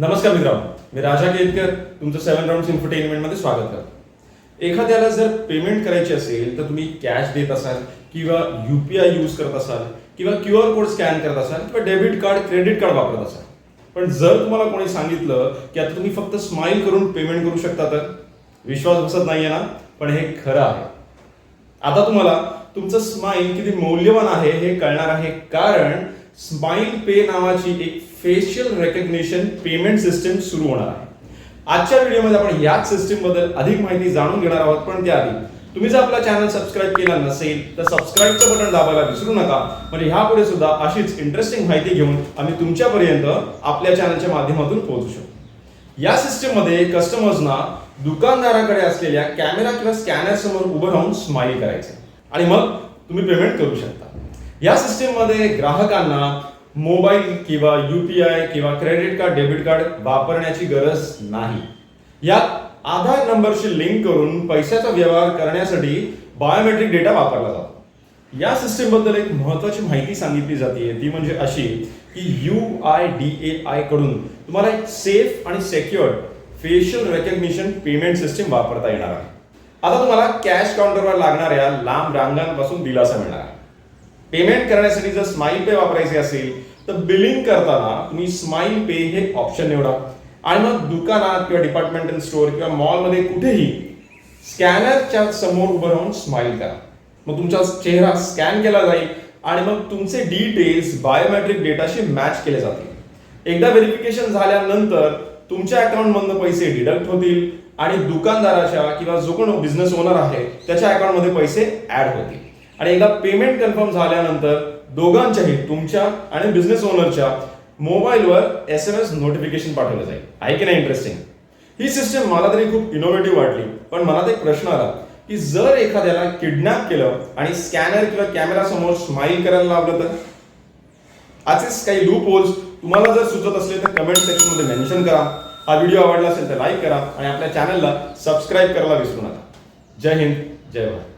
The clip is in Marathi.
नमस्कार मित्रांनो मी राजा केतकर तुमचं सेवन राऊंड इन्फरटेनमेंटमध्ये स्वागत करतो. एखाद्याला जर पेमेंट करायची असेल तर तुम्ही कॅश देत असाल किंवा युपीआय यूज करत असाल किंवा क्यू आर कोड स्कॅन करत असाल किंवा डेबिट कार्ड क्रेडिट कार्ड वापरत असाल. पण जर तुम्हाला कोणी सांगितलं की आता तुम्ही फक्त स्माईल करून पेमेंट करू शकता तर? विश्वास बसत नाहीये ना? पण हे खरं आहे. आता तुम्हाला तुमचं स्माईल किती मौल्यवान आहे हे कळणार आहे. कारण स्माईल पे नावाची एक फेशियल रेकग्नेशन पेमेंट सिस्टम सुरू होणार आहे. आजच्या व्हिडिओमध्ये आपण याच सिस्टीमबद्दल अधिक माहिती जाणून घेणार आहोत पण त्याआधी तुम्ही जर आपला चॅनल सबस्क्राईब केला नसेल तर सबस्क्राईबचं बटन दाबायला विसरू नका. म्हणजे ह्यापुढे सुद्धा अशीच इंटरेस्टिंग माहिती घेऊन आम्ही तुमच्यापर्यंत आपल्या चॅनलच्या माध्यमातून पोहोचू शकतो. या सिस्टीममध्ये कस्टमर्सना दुकानदाराकडे असलेल्या कॅमेरा किंवा स्कॅनर समोर उभं राहून स्माईल करायचं. आणि मग तुम्ही पेमेंट करू शकता. या सिस्टीममध्ये ग्राहकांना मोबाईल किंवा युपीआय किंवा क्रेडिट कार्ड डेबिट कार्ड वापरण्याची गरज नाही. यात आधार नंबरशी लिंक करून पैशाचा व्यवहार करण्यासाठी बायोमेट्रिक डेटा वापरला जातो. या सिस्टीमबद्दल एक महत्वाची माहिती सांगितली जाते. ती म्हणजे अशी की यू आय डी ए आयकडून तुम्हाला एक सेफ आणि secured facial recognition payment system वापरता येणार आहे. आता तुम्हाला कॅश काउंटरवर लागणाऱ्या लांब रांगांपासून दिलासा मिळणार आहे. पेमेंट करण्यासाठी जर स्माईल पे वापरायचे असेल तर बिलिंग करताना तुम्ही स्माईल पे हे ऑप्शन निवडा. आणि मग दुकानात किंवा डिपार्टमेंटल स्टोअर किंवा मॉलमध्ये कुठेही स्कॅनरच्या समोर उभं राहून स्माईल करा. मग तुमचा चेहरा स्कॅन केला जाईल आणि मग तुमचे डिटेल्स बायोमेट्रिक डेटाशी मॅच केले जातील. एकदा व्हेरिफिकेशन झाल्यानंतर तुमच्या अकाउंट मधनं पैसे डिडक्ट होतील आणि दुकानदाराच्या किंवा जो कोण बिझनेस ओनर आहे त्याच्या अकाउंटमध्ये पैसे ऍड होतील. आणि एकदा पेमेंट कन्फर्म झाल्यानंतर दोघांच्याही तुमच्या आणि बिझनेस ओनरच्या मोबाईलवर एस एम एस नोटिफिकेशन पाठवलं जाईल. आहे की नाही इंटरेस्टिंग ही सिस्टम मला तरी खूप इनोव्हेटिव्ह वाटली. पण मनात एक प्रश्न आला की जर एखाद्याला किडनॅप केलं आणि स्कॅनर किंवा कॅमेरा समोर स्माईल करायला लावलं तर? असेच काही लूप होल्स तुम्हाला जर सुचत असले तर कमेंट सेक्शनमध्ये मेन्शन करा. हा व्हिडिओ आवडला असेल तर लाईक करा आणि आपल्या चॅनलला सबस्क्राईब करायला विसरू नका. जय हिंद जय भारत.